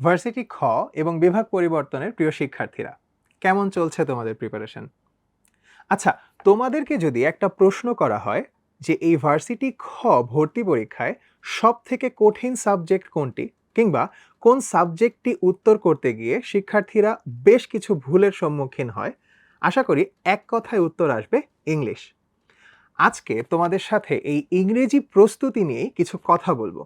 Varsity খ এবং বিভাগ পরিবর্তনের প্রিয় শিক্ষার্থীরা, কেমন চলছে তোমাদের প্রিপারেশন আচ্ছা তোমাদেরকে যদি একটা প্রশ্ন করা হয় যে এই ভার্সিটি খ ভর্তি পরীক্ষায় সব থেকে কঠিন সাবজেক্ট কোনটি? কিংবা কোন সাবজেক্টটি উত্তর করতে গিয়ে শিক্ষার্থীরা বেশ কিছু ভুলের সম্মুখীন হয়? আশা করি এক কথায় উত্তর আসবে ইংলিশ আজকে তোমাদের সাথে এই ইংরেজি প্রস্তুতি নিয়েই কিছু কথা বলব।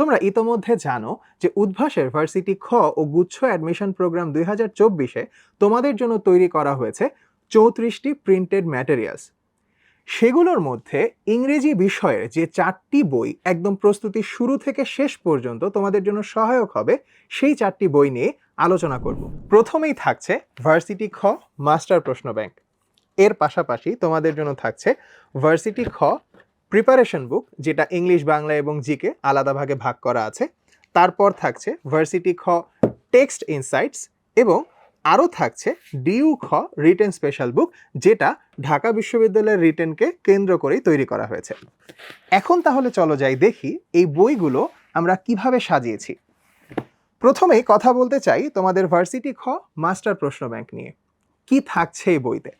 তোমরা ইতোমধ্যে জানো যে উদ্ভাসের ভার্সিটি খ ও গুচ্ছ অ্যাডমিশন প্রোগ্রাম দুই হাজার চব্বিশে তোমাদের জন্য তৈরি করা হয়েছে চৌত্রিশটি প্রিন্টেড ম্যাটেরিয়ালস সেগুলোর মধ্যে ইংরেজি বিষয়ের যে চারটি বই একদম প্রস্তুতি শুরু থেকে শেষ পর্যন্ত তোমাদের জন্য সহায়ক হবে, সেই চারটি বই নিয়ে আলোচনা করব। প্রথমেই থাকছে ভার্সিটি খ মাস্টার প্রশ্ন ব্যাংক এর পাশাপাশি তোমাদের জন্য থাকছে ভার্সিটি খ প্রিপারেশন বুক যেটা ইংলিশ বাংলা এবং জিকে আলাদা ভাগে ভাগ করা আছে। তারপর থাকছে ভার্সিটি খ টেক্সট ইনসাইটস এবং আরও থাকছে ডিউ খ রিটেন স্পেশাল বুক যেটা ঢাকা বিশ্ববিদ্যালয়ের রিটেনকে কেন্দ্র করেই তৈরি করা হয়েছে। এখন তাহলে চলো যাই দেখি এই বইগুলো আমরা কীভাবে সাজিয়েছি। প্রথমেই কথা বলতে চাই তোমাদের ভার্সিটি খ মাস্টার প্রশ্ন ব্যাংক নিয়ে। কি থাকছে এই বইতে?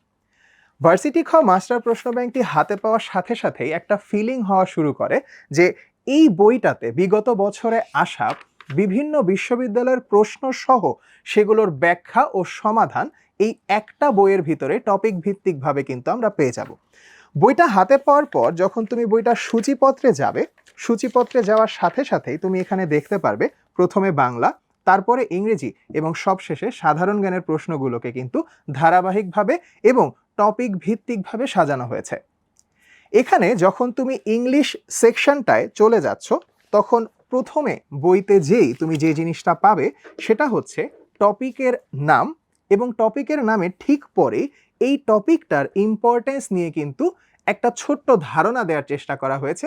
ভার্সিটি খ মাস্টার প্রশ্ন ব্যাংকটি হাতে পাওয়ার সাথে সাথেই একটা ফিলিং হওয়া শুরু করে যে এই বইটাতে বিগত বছরে আসা বিভিন্ন বিশ্ববিদ্যালয়ের প্রশ্ন সহ সেগুলোর ব্যাখ্যা ও সমাধান এই একটা বইয়ের ভিতরে টপিক ভিত্তিকভাবে কিন্তু আমরা পেয়ে যাব। বইটা হাতে পাওয়ার পর যখন তুমি বইটা সূচিপত্রে যাবে, সূচিপত্রে যাওয়ার সাথে সাথেই তুমি এখানে দেখতে পারবে প্রথমে বাংলা, তারপরে ইংরেজি এবং সবশেষে সাধারণ জ্ঞানের প্রশ্নগুলোকে কিন্তু ধারাবাহিকভাবে এবং টপিক ভিত্তিকভাবে সাজানো হয়েছে। এখানে যখন তুমি ইংলিশ সেকশনটায় চলে যাচ্ছ, তখন প্রথমে বইতে যেই তুমি যে জিনিসটা পাবে, সেটা হচ্ছে টপিকের নাম এবং টপিকের নামে ঠিক পরে এই টপিকটার ইম্পর্টেন্স নিয়ে কিন্তু একটা ছোট্ট ধারণা দেওয়ার চেষ্টা করা হয়েছে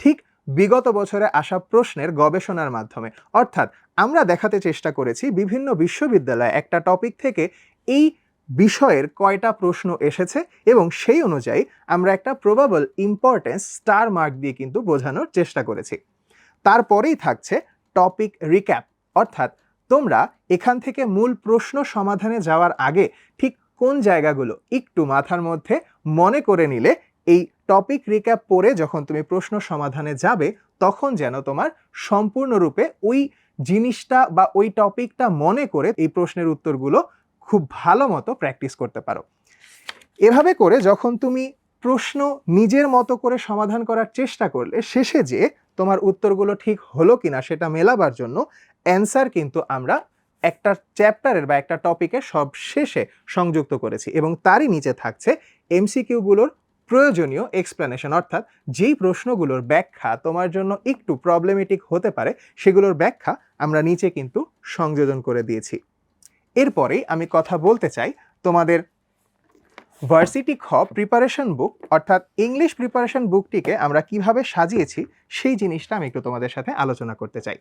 ঠিক বিগত বছরে আসা প্রশ্নের গবেষণার মাধ্যমে। অর্থাৎ আমরা দেখাতে চেষ্টা করেছি বিভিন্ন বিশ্ববিদ্যালয়ে একটা টপিক থেকে এই বিষয়ের কয়টা প্রশ্ন এসেছে এবং সেই অনুযায়ী আমরা একটা প্রবাবল ইম্পর্টেন্স স্টার মার্ক দিয়ে কিন্তু বোঝানোর চেষ্টা করেছি। তারপরেই থাকছে টপিক রিক্যাপ অর্থাৎ তোমরা এখান থেকে মূল প্রশ্ন সমাধানে যাওয়ার আগে ঠিক কোন জায়গাগুলো একটু মাথার মধ্যে মনে করে নিলে এই টপিক রিক্যাপ পড়ে যখন তুমি প্রশ্ন সমাধানে যাবে, তখন যেন তোমার সম্পূর্ণরূপে ওই জিনিসটা বা ওই টপিকটা মনে করে এই প্রশ্নের উত্তরগুলো খুব ভালো মতো প্র্যাকটিস করতে পারো। এভাবে করে যখন তুমি প্রশ্ন নিজের মতো করে সমাধান করার চেষ্টা করলে শেষে যে তোমার উত্তরগুলো ঠিক হলো কিনা সেটা মেলাবার জন্য অ্যান্সার কিন্তু আমরা একটা চ্যাপ্টারের বা একটা টপিকের সব শেষে সংযুক্ত করেছি এবং তারই নিচে থাকছে এমসিকিউগুলোর প্রয়োজনীয় এক্সপ্লেনেশন অর্থাৎ যেই প্রশ্নগুলোর ব্যাখ্যা তোমার জন্য একটু প্রবলেমেটিক হতে পারে, সেগুলোর ব্যাখ্যা আমরা নিচে কিন্তু সংযোজন করে দিয়েছি। এরপরেই আমি কথা বলতে চাই তোমাদের ভার্সিটি খ প্রিপারেশন বুক অর্থাৎ ইংলিশ প্রিপারেশন বুকটিকে আমরা কীভাবে সাজিয়েছি, সেই জিনিসটা আমি একটু তোমাদের সাথে আলোচনা করতে চাই।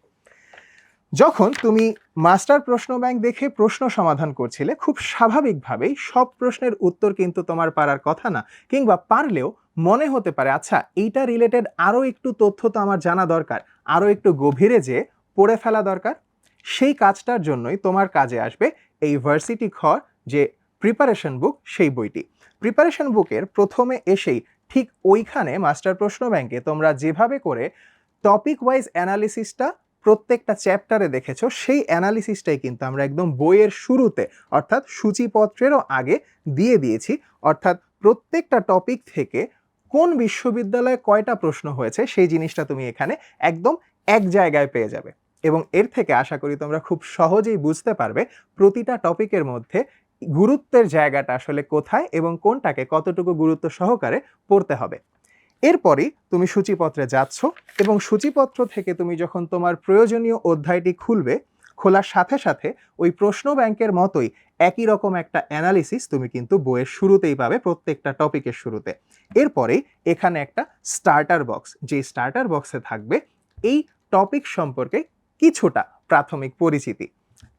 যখন তুমি মাস্টার প্রশ্ন ব্যাংক দেখে প্রশ্ন সমাধান করছিলে, খুব স্বাভাবিকভাবেই সব প্রশ্নের উত্তর কিন্তু তোমার পারার কথা না, কিংবা পারলেও মনে হতে পারে আচ্ছা এইটা রিলেটেড আরও একটু তথ্য তো আমার জানা দরকার আরও একটু গভীরে যে পড়ে ফেলা দরকার। সেই কাজটার জন্যই তোমার কাজে আসবে এই ভার্সিটি খর যে প্রিপারেশন বুক সেই বইটি। প্রিপারেশন বুকের প্রথমে এসেই ঠিক ওইখানে মাস্টার প্রশ্ন ব্যাংকে তোমরা যেভাবে করে টপিক ওয়াইজ অ্যানালিসিসটা প্রত্যেকটা চ্যাপ্টারে দেখেছ, সেই অ্যানালিসিসটাই কিন্তু আমরা একদম বইয়ের শুরুতে, অর্থাৎ সূচিপত্রেরও আগে দিয়ে দিয়েছি। অর্থাৎ প্রত্যেকটা টপিক থেকে কোন বিশ্ববিদ্যালয়ে কয়টা প্রশ্ন হয়েছে, সেই জিনিসটা তুমি এখানে একদম এক জায়গায় পেয়ে যাবে। এবং এর থেকে আশা করি তোমরা খুব সহজেই বুঝতে পারবে প্রতিটা টপিকের মধ্যে গুরুত্বের জায়গাটা আসলে কোথায় এবং কোনটাকে কতটুকু গুরুত্ব সহকারে পড়তে হবে। এরপরই তুমি সূচিপত্রে যাচ্ছ এবং সূচিপত্র থেকে তুমি যখন তোমার প্রয়োজনীয় অধ্যায়টি খুলবে, খোলার সাথে সাথে ওই প্রশ্ন ব্যাংকের মতোই একই রকম একটা অ্যানালিসিস তুমি কিন্তু বইয়ের শুরুতেই পাবে প্রত্যেকটা টপিকের শুরুতে। এরপরেই এখানে একটা স্টার্টার বক্স যে স্টার্টার বক্সে থাকবে এই টপিক সম্পর্কে কিছুটা প্রাথমিক পরিচিতি।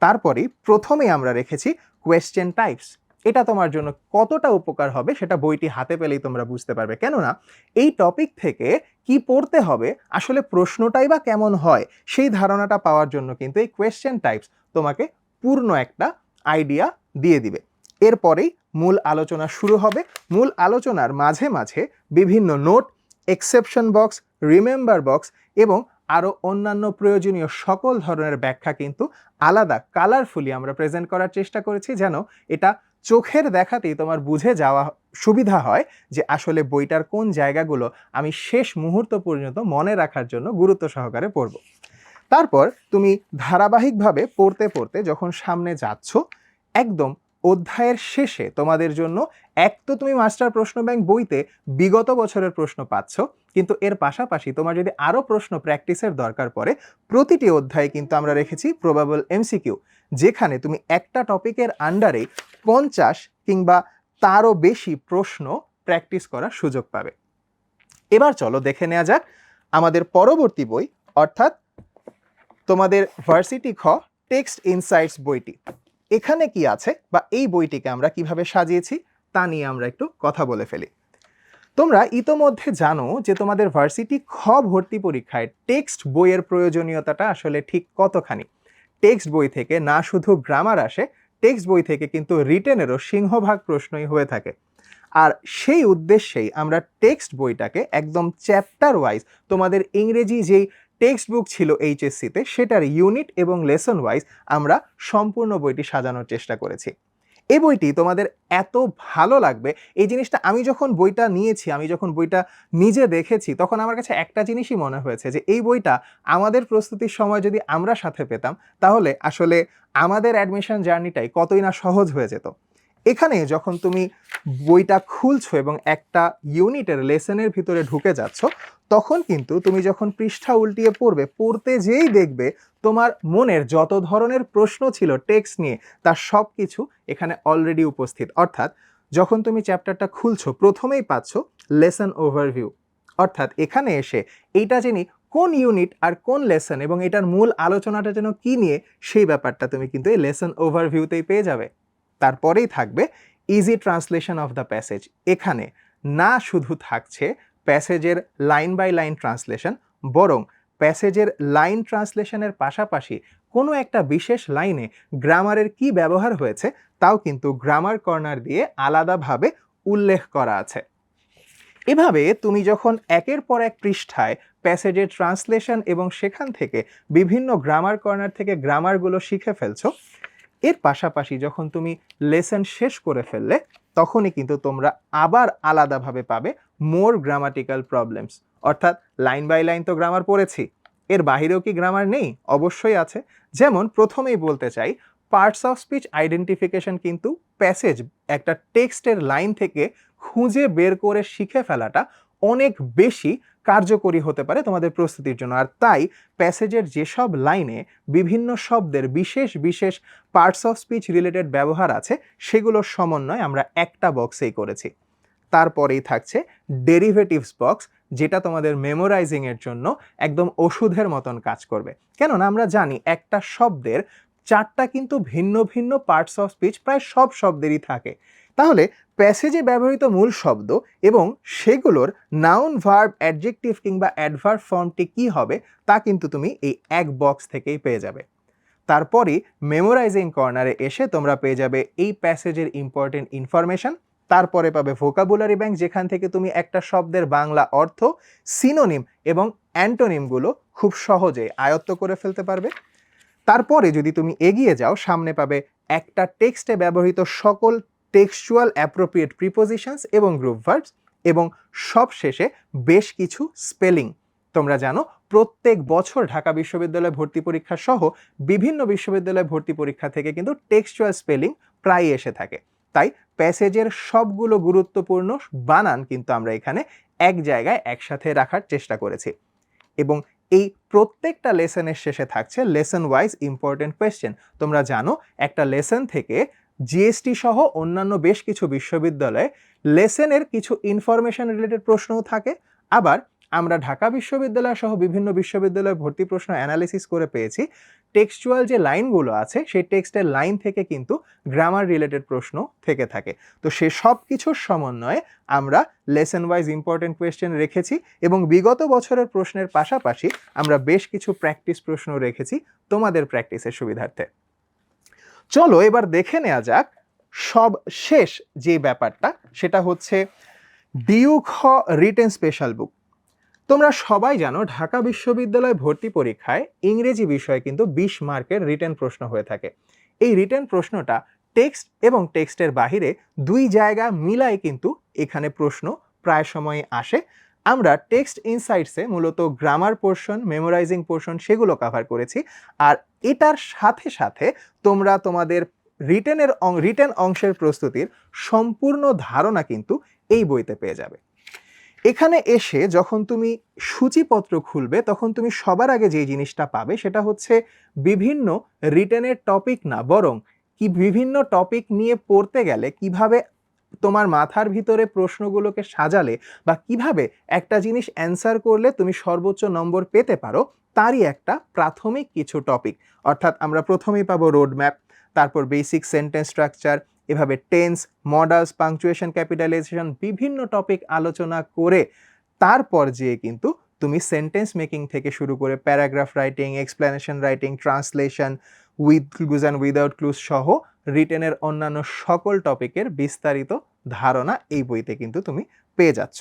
তারপরেই প্রথমে আমরা রেখেছি কোয়েশ্চেন টাইপস এটা তোমার জন্য কতটা উপকার হবে সেটা বইটি হাতে পেলেই তোমরা বুঝতে পারবে। কেননা এই টপিক থেকে কি পড়তে হবে, আসলে প্রশ্নটাই বা কেমন হয়, সেই ধারণাটা পাওয়ার জন্য কিন্তু এই কোয়েশ্চেন টাইপস তোমাকে পূর্ণ একটা আইডিয়া দিয়ে দিবে। এরপরেই মূল আলোচনা শুরু হবে। মূল আলোচনার মাঝে মাঝে বিভিন্ন note exception box remember box এবং আরও অন্যান্য প্রয়োজনীয় সকল ধরনের ব্যাখ্যা কিন্তু আলাদা কালারফুলি আমরা প্রেজেন্ট করার চেষ্টা করেছি যেন এটা চোখের দেখাতেই তোমার বুঝে যাওয়া সুবিধা হয় যে আসলে বইটার কোন জায়গাগুলো আমি শেষ মুহূর্ত পর্যন্ত মনে রাখার জন্য গুরুত্ব সহকারে পড়ব। তারপর তুমি ধারাবাহিকভাবে পড়তে পড়তে যখন সামনে যাচ্ছ, একদম অধ্যায়ের শেষে তোমাদের জন্য এক তো তুমি মাস্টার প্রশ্ন ব্যাংক বইতে বিগত বছরের প্রশ্ন পাচ্ছ, কিন্তু এর পাশাপাশি তোমার যদি আরও প্রশ্ন প্র্যাকটিসের দরকার পড়ে, প্রতিটি অধ্যায়ে কিন্তু আমরা রেখেছি প্রবাবল এমসিকিউ যেখানে তুমি একটা টপিকের আন্ডারে পঞ্চাশ কিংবা তারও বেশি প্রশ্ন প্র্যাকটিস করার সুযোগ পাবে। এবার চলো দেখে নেওয়া যাক আমাদের পরবর্তী বই, অর্থাৎ তোমাদের ভার্সিটি খ টেক্সট ইনসাইটস বইটি। এখানে কি আছে বা এই বইটিকে আমরা কীভাবে সাজিয়েছি তা নিয়ে আমরা একটু কথা বলে ফেলি। তোমরা ইতোমধ্যে জানো যে তোমাদের ভার্সিটি খ ভর্তি পরীক্ষায় টেক্সট বইয়ের প্রয়োজনীয়তাটা আসলে ঠিক কতখানি। টেক্সট বই থেকে না শুধু গ্রামার আসে, টেক্সট বই থেকে কিন্তু রিটেনেরও সিংহভাগ প্রশ্নই হয়ে থাকে। আর সেই উদ্দেশ্যেই আমরা টেক্সট বইটাকে একদম চ্যাপ্টার ওয়াইজ তোমাদের ইংরেজি যেই টেক্সট বুক ছিল এইচএসসিতে সেটার ইউনিট এবং লেসন ওয়াইজ আমরা সম্পূর্ণ বইটি সাজানোর চেষ্টা করেছি। এই বইটি তোমাদের এত ভালো লাগবে, এই জিনিসটা আমি যখন বইটা নিয়েছি, আমি যখন বইটা নিজে দেখেছি, তখন আমার কাছে একটা জিনিসই মনে হয়েছে যে এই বইটা আমাদের প্রস্তুতির সময় যদি আমরা সাথে পেতাম, তাহলে আসলে আমাদের অ্যাডমিশন জার্নিটাই কতই না সহজ হয়ে যেত। এখানে যখন তুমি বইটা খুলছো এবং একটা ইউনিটের লেসনের ভিতরে ঢুকে যাচ্ছ তখন কিন্তু তুমি যখন পৃষ্ঠা উল্টিয়ে পড়বে, পড়তে যেই দেখবে তোমার মনের যত ধরনের প্রশ্ন ছিল টেক্সট নিয়ে, তার সব কিছু এখানে অলরেডি উপস্থিত। অর্থাৎ যখন তুমি চ্যাপ্টারটা খুলছো, প্রথমেই পাচ্ছ লেসন ওভারভিউ অর্থাৎ এখানে এসে এইটা জেনে কোন ইউনিট আর কোন লেসন এবং এটার মূল আলোচনাটা যেন কী নিয়ে, সেই ব্যাপারটা তুমি কিন্তু এই লেসন ওভারভিউতেই পেয়ে যাবে। তারপরেই থাকবে easy translation of the passage এখানে না শুধু থাকছে প্যাসেজের লাইন বাই লাইন ট্রান্সলেশন, বরং প্যাসেজের লাইন ট্রান্সলেশনের পাশাপাশি কোনো একটা বিশেষ লাইনে গ্রামারের কি ব্যবহার হয়েছে, তাও কিন্তু গ্রামার কর্নার দিয়ে আলাদাভাবে উল্লেখ করা আছে। এভাবে তুমি যখন একের পর এক পৃষ্ঠায় প্যাসেজের ট্রান্সলেশন এবং সেখান থেকে বিভিন্ন গ্রামার কর্নার থেকে গ্রামারগুলো শিখে ফেলছো এর পাশাপাশি যখন তুমি লেসন শেষ করে ফেললে, তখনই কিন্তু তোমরা আবার আলাদাভাবে পাবে মোর গ্রামাটিক্যাল প্রবলেমস অর্থাৎ লাইন বাই লাইন তো গ্রামার পড়েছি। এর বাহিরেও কি গ্রামার নেই? অবশ্যই আছে। যেমন প্রথমেই বলতে চাই পার্টস অফ স্পিচ আইডেন্টিফিকেশন কিন্তু প্যাসেজ একটা টেক্সটের লাইন থেকে খুঁজে বের করে শিখে ফেলাটা অনেক বেশি কার্যকরী হতে পারে তোমাদের প্রস্তুতির জন্য। আর তাই প্যাসেজের যেসব লাইনে বিভিন্ন শব্দের বিশেষ বিশেষ পার্টস অফ স্পিচ রিলেটেড ব্যবহার আছে সেগুলোর সমন্বয় আমরা একটা বক্সেই করেছি। তারপরেই থাকছে ডেরিভেটিভস বক্স যেটা তোমাদের মেমোরাইজিংয়ের জন্য একদম ওষুধের মতন কাজ করবে। কেননা আমরা জানি একটা শব্দের চারটা কিন্তু ভিন্ন ভিন্ন পার্টস অফ স্পিচ প্রায় সব শব্দেরই থাকে। তাহলে প্যাসেজে ব্যবহৃত মূল শব্দ এবং সেগুলোর নাউন ভার্ব অ্যাডজেক্টিভ কিংবা অ্যাডভার্ব ফর্মটি কি হবে তা কিন্তু তুমি এই এক বক্স থেকেই পেয়ে যাবে। তারপরই মেমোরাইজিং কর্নারে এসে তোমরা পেয়ে যাবে এই প্যাসেজের ইম্পর্টেন্ট ইনফরমেশন তারপরে পাবে ভোকাবুলারি ব্যাংক যেখান থেকে তুমি একটা শব্দের বাংলা অর্থ সিনোনিম এবং অ্যান্টোনিমগুলো খুব সহজে আয়ত্ত করে ফেলতে পারবে। তারপরে যদি তুমি এগিয়ে যাও, সামনে পাবে একটা টেক্সটে ব্যবহৃত সকল টেক্সচুয়াল অ্যাপ্রোপ্রিয়েট প্রিপোজিশনস এবং গ্রুপ ভার্বস এবং সব শেষে বেশ কিছু স্পেলিং তোমরা জানো, প্রত্যেক বছর ঢাকা বিশ্ববিদ্যালয় ভর্তি পরীক্ষা সহ বিভিন্ন বিশ্ববিদ্যালয় ভর্তি পরীক্ষা থেকে কিন্তু টেক্সচুয়াল স্পেলিং প্রায় এসে থাকে। তাই প্যাসেজের সবগুলো গুরুত্বপূর্ণ বানান কিন্তু আমরা এখানে এক জায়গায় একসাথে রাখার চেষ্টা করেছি। এবং এই প্রত্যেকটা লেসনের শেষে থাকছে লেসন ওয়াইজ ইম্পর্টেন্ট কোয়েশ্চেন তোমরা জানো, একটা লেসন থেকে জিএসটি সহ অন্যান্য বেশ কিছু বিশ্ববিদ্যালয়ে লেসেনের কিছু ইনফরমেশন রিলেটেড প্রশ্নও থাকে। আবার আমরা ঢাকা বিশ্ববিদ্যালয় সহ বিভিন্ন বিশ্ববিদ্যালয়ে ভর্তি প্রশ্ন অ্যানালিসিস করে পেয়েছি। টেক্সচুয়াল যে লাইনগুলো আছে, সেই টেক্সটের লাইন থেকে কিন্তু গ্রামার রিলেটেড প্রশ্ন থেকে থাকে। তো সে সব কিছুর সমন্বয়ে আমরা লেসন ওয়াইজ ইম্পর্টেন্ট কোয়েশ্চেন রেখেছি এবং বিগত বছরের প্রশ্নের পাশাপাশি আমরা বেশ কিছু প্র্যাকটিস প্রশ্ন রেখেছি তোমাদের প্র্যাকটিসের সুবিধার্থে। চলো এবার দেখে নেওয়া যাক সব শেষ যে ব্যাপারটা, সেটা হচ্ছে ডিউক হ রিটেন স্পেশাল বুক। তোমরা সবাই জানো ঢাকা বিশ্ববিদ্যালয় ভর্তি পরীক্ষায় ইংরেজি বিষয়ে কিন্তু বিশ মার্কের রিটেন প্রশ্ন হয়ে থাকে। এই রিটেন প্রশ্নটা টেক্সট এবং টেক্সটের বাহিরে দুই জায়গা মিলাই কিন্তু এখানে প্রশ্ন প্রায় সময় আসে। আমরা টেক্সট ইনসাইটসে মূলত গ্রামার পোর্শন, মেমোরাইজিং পোর্শন সেগুলো কভার করেছি। আর এটার সাথে সাথে তোমরা তোমাদের রিটেনের রিটেন অংশের প্রস্তুতির সম্পূর্ণ ধারণা কিন্তু এই বইতে পেয়ে যাবে। এখানে এসে যখন তুমি সূচিপত্র খুলবে, তখন তুমি সবার আগে যে জিনিসটা পাবে সেটা হচ্ছে বিভিন্ন রিটেনের টপিক না, বরং কি বিভিন্ন টপিক নিয়ে পড়তে গেলে কীভাবে তোমার মাথার ভিতরে প্রশ্নগুলোকে সাজালে বা কীভাবে একটা জিনিস অ্যান্সার করলে তুমি সর্বোচ্চ নম্বর পেতে পারো, তারই একটা প্রাথমিক কিছু টপিক অর্থাৎ আমরা প্রথমেই পাবো রোড ম্যাপ তারপর বেসিক সেন্টেন্স স্ট্রাকচার এভাবে টেন্স মডালস পাংচুয়েশন ক্যাপিটালাইজেশন বিভিন্ন টপিক আলোচনা করে তারপর যেয়ে কিন্তু তুমি সেন্টেন্স মেকিং থেকে শুরু করে paragraph writing explanation writing translation with clues and without clues সহ রিটেনের অন্যান্য সকল টপিকের বিস্তারিত ধারণা এই বইতে কিন্তু তুমি পেয়ে যাচ্ছ।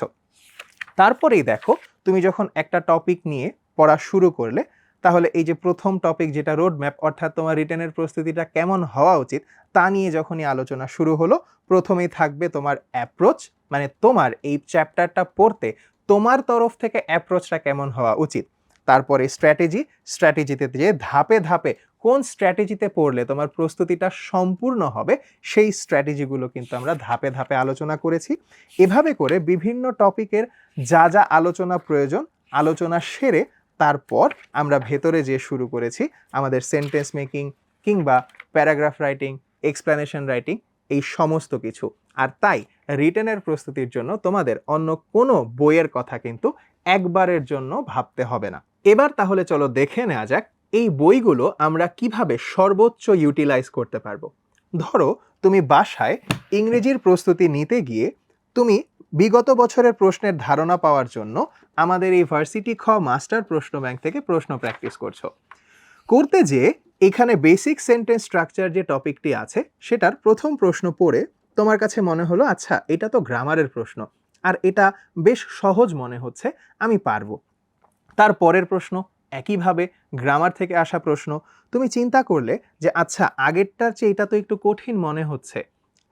তারপরেই দেখো, তুমি যখন একটা টপিক নিয়ে পড়া শুরু করলে, তাহলে এই যে প্রথম টপিক যেটা রোড ম্যাপ অর্থাৎ তোমার রিটেনের প্রস্তুতিটা কেমন হওয়া উচিত, তা নিয়ে যখনই আলোচনা শুরু হলো, প্রথমেই থাকবে তোমার অ্যাপ্রোচ মানে তোমার এই চ্যাপ্টারটা পড়তে তোমার তরফ থেকে অ্যাপ্রোচটা কেমন হওয়া উচিত। তারপরে স্ট্র্যাটেজি স্ট্র্যাটেজিতে যে ধাপে ধাপে কোন স্ট্র্যাটেজিতে পড়লে তোমার প্রস্তুতিটা সম্পূর্ণ হবে, সেই স্ট্র্যাটেজিগুলো কিন্তু আমরা ধাপে ধাপে আলোচনা করেছি। এভাবে করে বিভিন্ন টপিকের যা যা আলোচনা প্রয়োজন, আলোচনা সেরে তারপর আমরা ভেতরে যে শুরু করেছি আমাদের সেন্টেন্স মেকিং কিংবা প্যারাগ্রাফ রাইটিং এক্সপ্লেনেশন রাইটিং এই সমস্ত কিছু। আর তাই রিটেনের প্রস্তুতির জন্য তোমাদের অন্য কোনো বইয়ের কথা কিন্তু একবারের জন্য ভাবতে হবে না। এবার তাহলে চলো দেখে নেওয়া যাক এই বইগুলো আমরা কীভাবে সর্বোচ্চ ইউটিলাইজ করতে পারব? ধরো, তুমি বাসায় ইংরেজির প্রস্তুতি নিতে গিয়ে তুমি বিগত বছরের প্রশ্নের ধারণা পাওয়ার জন্য আমাদের এই ভার্সিটি খ মাস্টার প্রশ্ন ব্যাংক থেকে প্রশ্ন প্র্যাকটিস করছ। করতে যে এখানে বেসিক সেন্টেন্স স্ট্রাকচার যে টপিকটি আছে, সেটার প্রথম প্রশ্ন পড়ে তোমার কাছে মনে হলো আচ্ছা এটা তো গ্রামারের প্রশ্ন, আর এটা বেশ সহজ মনে হচ্ছে, আমি পারব। তার পরের প্রশ্ন একইভাবে গ্রামার থেকে আসা প্রশ্ন, তুমি চিন্তা করলে যে আচ্ছা আগেরটার চেয়ে এটা তো একটু কঠিন মনে হচ্ছে।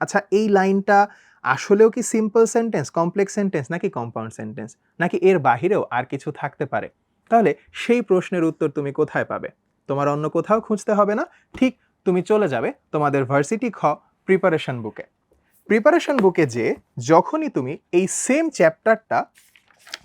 আচ্ছা এই লাইনটা আসলেও কি সিম্পল সেন্টেন্স কমপ্লেক্স সেন্টেন্স নাকি কম্পাউন্ড সেন্টেন্স নাকি এর বাহিরেও আর কিছু থাকতে পারে? তাহলে সেই প্রশ্নের উত্তর তুমি কোথায় পাবে? তোমার অন্য কোথাও খুঁজতে হবে না। ঠিক তুমি চলে যাবে তোমাদের ভার্সিটি খ প্রিপারেশন বুকে প্রিপারেশন বুকে যে, যখনই তুমি এই সেম চ্যাপ্টারটা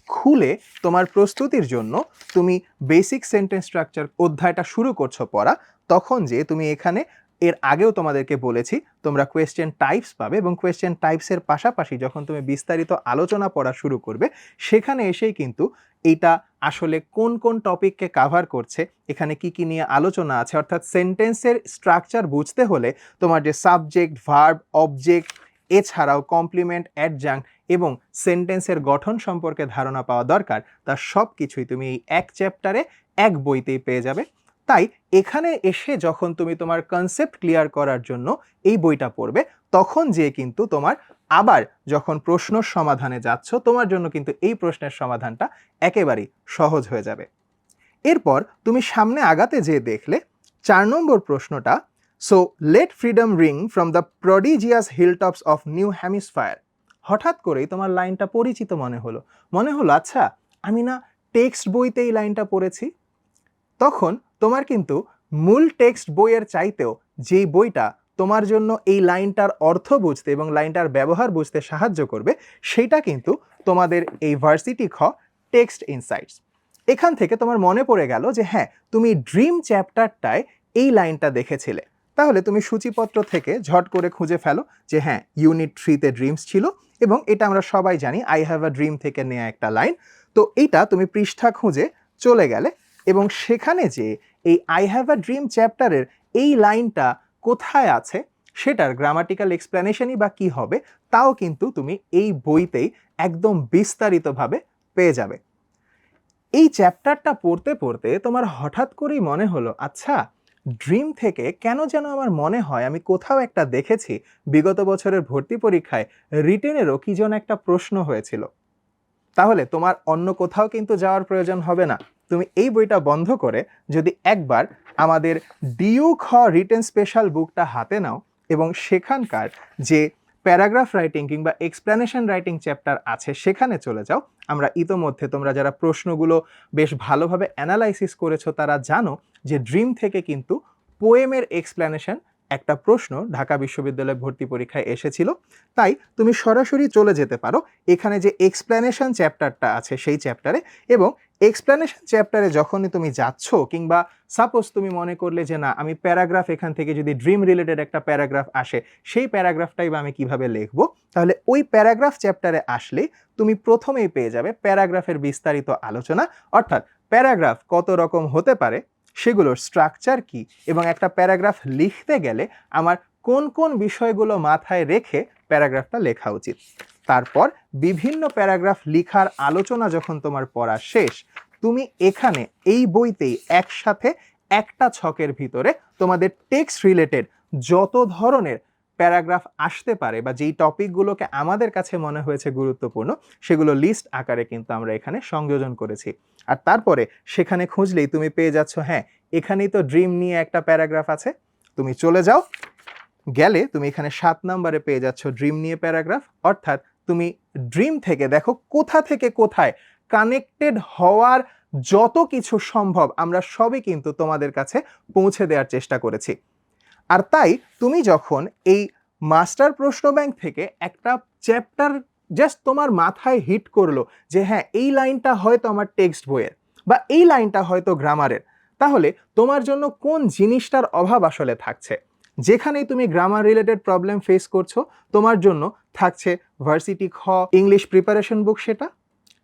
খুলে তোমার প্রস্তুতির জন্য তুমি বেসিক সেন্টেন্স স্ট্রাকচার অধ্যায়টা শুরু করছ পড়া, তখন যে তুমি এখানে এর আগেও তোমাদেরকে বলেছি, তোমরা কোয়েশ্চেন টাইপস পাবে এবং কোয়েশ্চেন টাইপসের পাশাপাশি যখন তুমি বিস্তারিত আলোচনা পড়া শুরু করবে, সেখানে এসেই কিন্তু এটা আসলে কোন কোন টপিককে কাভার করছে, এখানে কি কি নিয়ে আলোচনা আছে, অর্থাৎ সেন্টেন্সের স্ট্রাকচার বুঝতে হলে তোমার যে সাবজেক্ট ভার্ব অবজেক্ট এছাড়াও কমপ্লিমেন্ট অ্যাডজাঙ্ক এবং সেন্টেন্সের গঠন সম্পর্কে ধারণা পাওয়া দরকার তার সব কিছুই তুমি এই এক চ্যাপ্টারে এক বইতেই পেয়ে যাবে। তাই এখানে এসে যখন তুমি তোমার কনসেপ্ট ক্লিয়ার করার জন্য এই বইটা পড়বে, তখন যে কিন্তু তোমার আবার যখন প্রশ্ন সমাধানে যাচ্ছ, তোমার জন্য কিন্তু এই প্রশ্নের সমাধানটা একেবারেই সহজ হয়ে যাবে। এরপর তুমি সামনে আগাতে যেয়ে দেখলে, চার নম্বর প্রশ্নটা so let freedom ring from the prodigious hilltops of New Hampshire হঠাৎ করেই তোমার লাইনটা পরিচিত মনে হলো। মনে হলো আচ্ছা আমি না টেক্সট বইতে এই লাইনটা পড়েছি? তখন তোমার কিন্তু মূল টেক্সট বইয়ের চাইতেও যেই বইটা তোমার জন্য এই লাইনটার অর্থ বুঝতে এবং লাইনটার ব্যবহার বুঝতে সাহায্য করবে, সেটা কিন্তু তোমাদের এই ভার্সিটি খ টেক্সট ইনসাইটস এখান থেকে তোমার মনে পড়ে গেল যে হ্যাঁ তুমি ড্রিম চ্যাপ্টারটায় এই লাইনটা দেখেছিলে। তাহলে তুমি সূচিপত্র থেকে ঝট করে খুঁজে ফেলো যে হ্যাঁ ইউনিট থ্রিতে ড্রিমস ছিল এবং এটা আমরা সবাই জানি আই হ্যাভ আ ড্রিম থেকে নেওয়া একটা লাইন তো এইটা তুমি পৃষ্ঠা খুঁজে চলে গেলে এবং সেখানে যে এই আই হ্যাভ আ ড্রিম চ্যাপ্টারের এই লাইনটা কোথায় আছে, সেটার গ্রামাটিক্যাল এক্সপ্লেনেশনই বা কি হবে, তাও কিন্তু তুমি এই বইতেই একদম বিস্তারিতভাবে পেয়ে যাবে। এই চ্যাপ্টারটা পড়তে পড়তে তোমার হঠাৎ করেই মনে হলো আচ্ছা ড্রিম থেকে কেন যেন আমার মনে হয় আমি কোথাও একটা দেখেছি, বিগত বছরের ভর্তি পরীক্ষায় রিটেনেরও কি যেন একটা প্রশ্ন হয়েছিল। তাহলে তোমার অন্য কোথাও কিন্তু যাওয়ার প্রয়োজন হবে না। তুমি এই বইটা বন্ধ করে যদি একবার আমাদের ডিউ খ রিটেন স্পেশাল বুকটা হাতে নাও এবং সেখানকার যে প্যারাগ্রাফ রাইটিং কিংবা এক্সপ্লানেশন রাইটিং চ্যাপ্টার আছে, সেখানে চলে যাও। আমরা ইতোমধ্যে তোমরা যারা প্রশ্নগুলো বেশ ভালোভাবে অ্যানালাইসিস করেছ, তারা জানো যে ড্রিম থেকে কিন্তু পোয়েমের এক্সপ্লেনেশন একটা প্রশ্ন ঢাকা বিশ্ববিদ্যালয় ভর্তি পরীক্ষায় এসেছিল। তাই তুমি সরাসরি চলে যেতে পারো। এখানে যে এক্সপ্লেনেশন চ্যাপ্টারটা আছে সেই চ্যাপ্টারে এবং এক্সপ্লেনেশন চ্যাপ্টারে যখনই তুমি যাচ্ছ কিংবা সাপোজ তুমি মনে করলে যে না, আমি প্যারাগ্রাফ এখান থেকে যদি ড্রিম রিলেটেড একটা প্যারাগ্রাফ আসে, সেই প্যারাগ্রাফটাই বা আমি কীভাবে লিখব? তাহলে ওই প্যারাগ্রাফ চ্যাপ্টারে আসলে তুমি প্রথমেই পেয়ে যাবে প্যারাগ্রাফের বিস্তারিত আলোচনা। অর্থাৎ প্যারাগ্রাফ কত রকম হতে পারে সেগুলোর স্ট্রাকচার কি? এবং একটা প্যারাগ্রাফ লিখতে গেলে আমার কোন কোন বিষয়গুলো মাথায় রেখে প্যারাগ্রাফটা লেখা উচিত? তারপর বিভিন্ন প্যারাগ্রাফ লিখার আলোচনা যখন তোমার পড়া শেষ, তুমি এখানে এই বইতেই একসাথে একটা ছকের ভিতরে তোমাদের টেক্সট রিলেটেড যত ধরনের প্যারাগ্রাফ আসতে পারে বা যেই টপিকগুলোকে আমাদের কাছে মনে হয়েছে গুরুত্বপূর্ণ, সেগুলো লিস্ট আকারে কিন্তু আমরা এখানে সংযোজন করেছি। আর তারপরে সেখানে খুঁজলেই তুমি পেয়ে যাচ্ছ হ্যাঁ এখানেই তো ড্রিম নিয়ে একটা প্যারাগ্রাফ আছে। তুমি চলে যাও, গেলে তুমি এখানে সাত নম্বরে পেয়ে যাচ্ছ ড্রিম নিয়ে প্যারাগ্রাফ অর্থাৎ তুমি ড্রিম থেকে দেখো কোথা থেকে কোথায় কানেক্টেড হওয়ার যত কিছু সম্ভব আমরা সবই কিন্তু তোমাদের কাছে পৌঁছে দেওয়ার চেষ্টা করেছি। আর তাই তুমি যখন এই মাস্টার প্রশ্ন ব্যাংক থেকে একটা চ্যাপ্টার জাস্ট তোমার মাথায় হিট করল যে হ্যাঁ এই লাইনটা হয়তো আমার টেক্সট বইয়ের বা এই লাইনটা হয়তো গ্রামারের। তাহলে তোমার জন্য কোন জিনিসটার অভাব আসলে থাকছে? যেখানেই তুমি গ্রামার রিলেটেড প্রবলেম ফেস করছ, তোমার জন্য থাকছে ভার্সিটি খ ইংলিশ প্রিপারেশন বুক সেটা।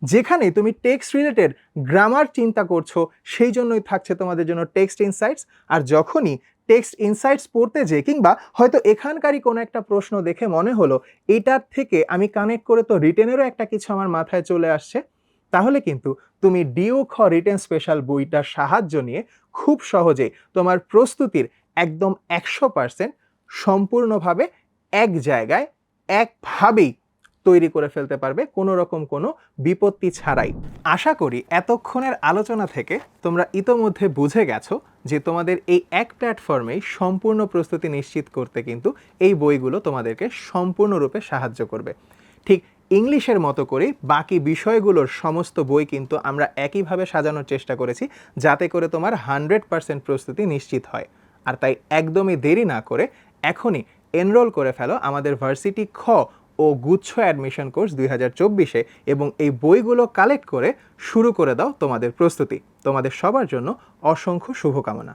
যেখানে তুমি টেক্সট রিলেটেড গ্রামার চিন্তা করছ, সেই জন্যই থাকছে তোমাদের জন্য টেক্সট ইনসাইটস আর যখনই টেক্সট ইনসাইটস পড়তে যে, কিংবা হয়তো এখানকারই কোনো একটা প্রশ্ন দেখে মনে হলো, এটার থেকে আমি কানেক্ট করে তো রিটেনেরও একটা কিছু আমার মাথায় চলে আসছে। তাহলে কিন্তু তুমি ডিও খ রিটেন স্পেশাল বইটার সাহায্য নিয়ে খুব সহজেই তোমার প্রস্তুতির একদম একশো পার্সেন্ট সম্পূর্ণভাবে এক জায়গায় একভাবেই তৈরি করে ফেলতে পারবে কোনো রকম কোনো বিপত্তি ছাড়াই। আশা করি এতক্ষণের আলোচনা থেকে তোমরা ইতোমধ্যে বুঝে গেছো যে তোমাদের এই এক প্ল্যাটফর্মেই সম্পূর্ণ প্রস্তুতি নিশ্চিত করতে কিন্তু এই বইগুলো তোমাদেরকে সম্পূর্ণরূপে সাহায্য করবে। ঠিক ইংলিশের মতো করে বাকি বিষয়গুলোর সমস্ত বই কিন্তু আমরা একইভাবে সাজানোর চেষ্টা করেছি যাতে করে তোমার হান্ড্রেড পার্সেন্ট প্রস্তুতি নিশ্চিত হয়। আর তাই একদমই দেরি না করে এখনই এনরোল করে ফেলো আমাদের ভার্সিটি খ ও গুচ্ছ অ্যাডমিশন কোর্স দুই হাজার চব্বিশে এবং এই বইগুলো কালেক্ট করে শুরু করে দাও তোমাদের প্রস্তুতি। তোমাদের সবার জন্য অসংখ্য শুভকামনা।